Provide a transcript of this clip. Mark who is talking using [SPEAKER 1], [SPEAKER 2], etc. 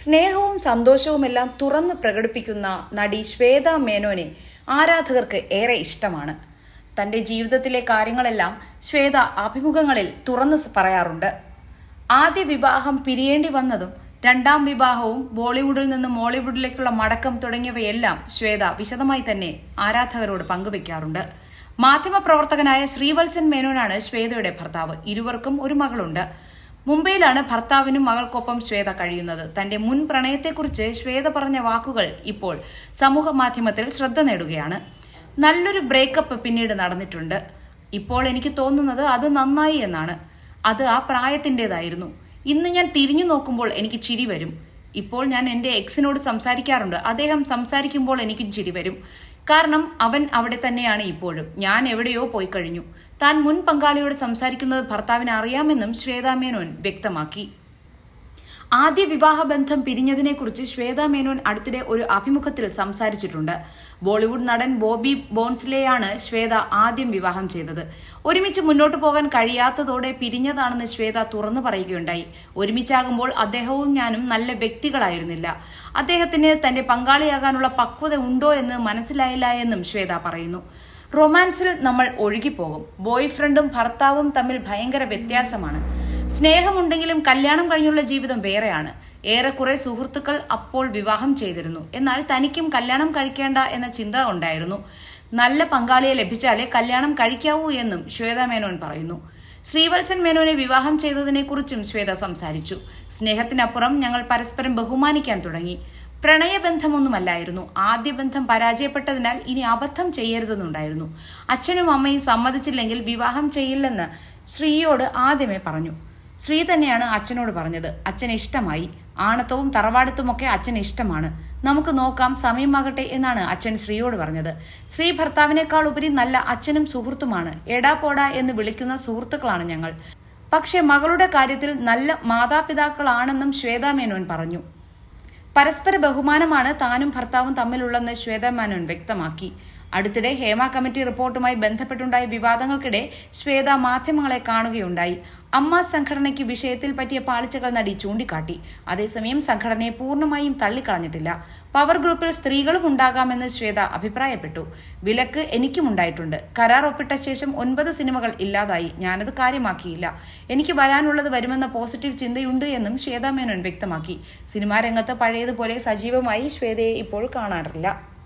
[SPEAKER 1] സ്നേഹവും സന്തോഷവുമെല്ലാം തുറന്ന് പ്രകടിപ്പിക്കുന്ന നടി ശ്വേത മേനോനെ ആരാധകർക്ക് ഏറെ ഇഷ്ടമാണ്. തന്റെ ജീവിതത്തിലെ കാര്യങ്ങളെല്ലാം ശ്വേത അഭിമുഖങ്ങളിൽ തുറന്ന് പറയാറുണ്ട്. ആദ്യ വിവാഹം പിരിയേണ്ടി വന്നതും രണ്ടാം വിവാഹവും ബോളിവുഡിൽ നിന്ന് മോളിവുഡിലേക്കുള്ള മടക്കം തുടങ്ങിയവയെല്ലാം ശ്വേത വിശദമായി തന്നെ ആരാധകരോട് പങ്കുവെക്കാറുണ്ട്. മാധ്യമപ്രവർത്തകനായ ശ്രീവത്സൻ മേനോനാണ് ശ്വേതയുടെ ഭർത്താവ്. ഇരുവർക്കും ഒരു മകളുണ്ട്. മുംബൈയിലാണ് ഭർത്താവിനും മകൾക്കൊപ്പം ശ്വേത കഴിയുന്നത്. തന്റെ മുൻ പ്രണയത്തെക്കുറിച്ച് ശ്വേത പറഞ്ഞ വാക്കുകൾ ഇപ്പോൾ സമൂഹ മാധ്യമത്തിൽ ശ്രദ്ധ നേടുകയാണ്. നല്ലൊരു ബ്രേക്കപ്പ് പിന്നീട് നടന്നിട്ടുണ്ട്. ഇപ്പോൾ എനിക്ക് തോന്നുന്നത് അത് നന്നായി എന്നാണ്. അത് ആ പ്രായത്തിന്റെതായിരുന്നു ഇന്ന് ഞാൻ തിരിഞ്ഞു നോക്കുമ്പോൾ എനിക്ക് ചിരി വരും. ഇപ്പോൾ ഞാൻ എന്റെ എക്സിനോട് സംസാരിക്കാറുണ്ട്. അദ്ദേഹം സംസാരിക്കുമ്പോൾ എനിക്കും ചിരി വരും. കാരണം അവൻ അവിടെ തന്നെയാണ് ഇപ്പോഴും. ഞാൻ എവിടെയോ പോയി കഴിഞ്ഞു. താൻ മുൻ പങ്കാളിയോട് സംസാരിക്കുന്നത് ഭർത്താവിന് അറിയാമെന്നും ശ്വേതാ മേനോൻ വ്യക്തമാക്കി. ആദ്യ വിവാഹബന്ധം പിരിഞ്ഞതിനെക്കുറിച്ച് ശ്വേതാ മേനോൻ അടുത്തിടെ ഒരു അഭിമുഖത്തിൽ സംസാരിച്ചിട്ടുണ്ട്. ബോളിവുഡ് നടൻ ബോബി ബോൺസിലെയാണ് ശ്വേത ആദ്യം വിവാഹം ചെയ്തത്. ഒരുമിച്ച് മുന്നോട്ട് പോകാൻ കഴിയാത്തതോടെ പിരിഞ്ഞതാണെന്ന് ശ്വേത തുറന്നു പറയുകയുണ്ടായി. ഒരുമിച്ചാകുമ്പോൾ അദ്ദേഹവും ഞാനും നല്ല വ്യക്തികളായിരുന്നില്ല. അദ്ദേഹത്തിന് തന്റെ പങ്കാളിയാകാനുള്ള പക്വത ഉണ്ടോ എന്ന് മനസ്സിലായില്ല എന്നും ശ്വേത പറയുന്നു. റൊമാൻസിൽ നമ്മൾ ഒഴുകിപ്പോകും. ബോയ് ഫ്രണ്ടും ഭർത്താവും തമ്മിൽ ഭയങ്കര വ്യത്യാസമാണ്. സ്നേഹമുണ്ടെങ്കിലും കല്യാണം കഴിഞ്ഞുള്ള ജീവിതം വേറെയാണ്. ഏറെക്കുറെ സുഹൃത്തുക്കൾ അപ്പോൾ വിവാഹം ചെയ്തിരുന്നു. എന്നാൽ തനിക്കും കല്യാണം കഴിക്കേണ്ട എന്ന ചിന്ത ഉണ്ടായിരുന്നു. നല്ല പങ്കാളിയെ ലഭിച്ചാലേ കല്യാണം കഴിക്കാവൂ എന്നും ശ്വേത മേനോൻ പറയുന്നു. ശ്രീവത്സൻ മേനോനെ വിവാഹം ചെയ്തതിനെക്കുറിച്ചും ശ്വേത സംസാരിച്ചു. സ്നേഹത്തിനപ്പുറം ഞങ്ങൾ പരസ്പരം ബഹുമാനിക്കാൻ തുടങ്ങി. പ്രണയബന്ധമൊന്നുമല്ലായിരുന്നു. ആദ്യ ബന്ധം പരാജയപ്പെട്ടതിനാൽ ഇനി അബദ്ധം ചെയ്യരുതെന്നുണ്ടായിരുന്നു. അച്ഛനും അമ്മയും സമ്മതിച്ചില്ലെങ്കിൽ വിവാഹം ചെയ്യില്ലെന്ന് ശ്രീയോട് ആദ്യമേ പറഞ്ഞു. ശ്രീ തന്നെയാണ് അച്ഛനോട് പറഞ്ഞത്. അച്ഛൻ ഇഷ്ടമായി. ആണത്തവും തറവാടത്തുമൊക്കെ അച്ഛൻ ഇഷ്ടമാണ്. നമുക്ക് നോക്കാം സമയമാകട്ടെ എന്നാണ് അച്ഛൻ ശ്രീയോട് പറഞ്ഞത്. ശ്രീ ഭർത്താവിനേക്കാൾ ഉപരി നല്ല അച്ഛനും സുഹൃത്തുമാണ്. എടാ പോടാ എന്ന് വിളിക്കുന്ന സുഹൃത്തുക്കളാണ് ഞങ്ങൾ. പക്ഷേ മകളുടെ കാര്യത്തിൽ നല്ല മാതാപിതാക്കളാണെന്നും ശ്വേതാമേനോൻ പറഞ്ഞു. പരസ്പര ബഹുമാനമാണ് താനും ഭർത്താവും തമ്മിലുള്ളെന്ന് ശ്വേതമാനോൻ വ്യക്തമാക്കി. അടുത്തിടെ ഹേമ കമ്മിറ്റി റിപ്പോർട്ടുമായി ബന്ധപ്പെട്ടുണ്ടായ വിവാദങ്ങൾക്കിടെ ശ്വേത മാധ്യമങ്ങളെ കാണുകയുണ്ടായി. അമ്മ സംഘടനയ്ക്ക് വിഷയത്തിൽ പറ്റിയ പാളിച്ചകൾ നടി ചൂണ്ടിക്കാട്ടി. അതേസമയം സംഘടനയെ പൂർണമായും തള്ളിക്കളഞ്ഞിട്ടില്ല. പവർ ഗ്രൂപ്പിൽ സ്ത്രീകളും ഉണ്ടാകാമെന്ന് ശ്വേത അഭിപ്രായപ്പെട്ടു. വിലക്ക് എനിക്കും ഉണ്ടായിട്ടുണ്ട് കരാർ ഒപ്പിട്ട ശേഷം ഒൻപത് സിനിമകൾ ഇല്ലാതായി. ഞാനത് കാര്യമാക്കിയില്ല. എനിക്ക് വരാനുള്ളത് വരുമെന്ന പോസിറ്റീവ് ചിന്തയുണ്ട് എന്നും ശ്വേത മേനോൻ വ്യക്തമാക്കി. സിനിമാ രംഗത്ത് പഴയതുപോലെ സജീവമായി ശ്വേതയെ ഇപ്പോൾ കാണാറില്ല.